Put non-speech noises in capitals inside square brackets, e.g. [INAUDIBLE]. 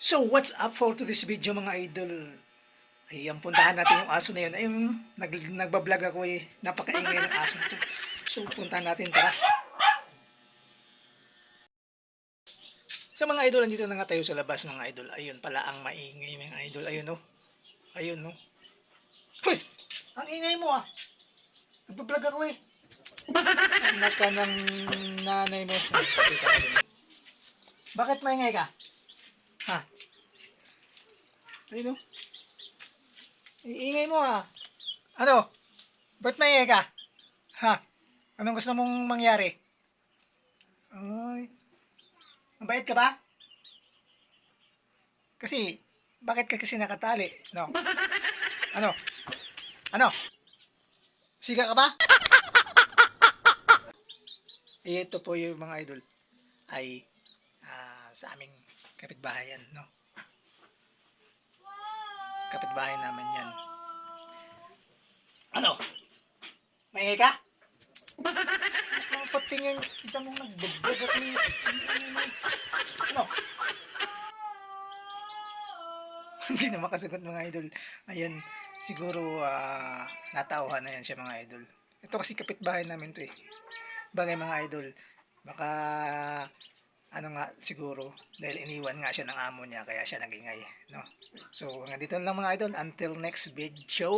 So, what's up for today's video mga idol? Ayan, puntahan natin yung aso na yun. Ayun, nag, nagbablog ako eh. Napakaingay ng aso to. So, puntahan natin, tara. Sa mga idol, nandito na nga tayo sa labas mga idol. Ayun pala ang maingay mga idol. Ayun no. Ayun no. Hoy! Ang ingay mo ah. Nagbablog ako eh. Anak ka ng nanay mo. Bakit maingay ka? Ayun o. Iingay mo ha. Ano? Ba't maingay ka? Ha? Anong gusto mong mangyari? Ay. Mabait ka ba? Kasi, bakit ka kasi nakatali? No? Ano? Ano? Siga ka ba? Eh, ito po yung mga idol ay ah, sa aming kapitbahayan, no? Kapitbahay naman yan. Ano? Maingay ka? Patingin, kita mong nagbablog at may... Ano? [LAUGHS] Hindi na makasagot mga idol. Ayan, siguro ah, natauhan na yan siya mga idol. Ito kasi kapitbahay namin to eh. Bagay mga idol, baka ano nga siguro dahil iniwan nga siya ng amo niya kaya siya nagingay no? So hanggang dito lang mga idol. Until next video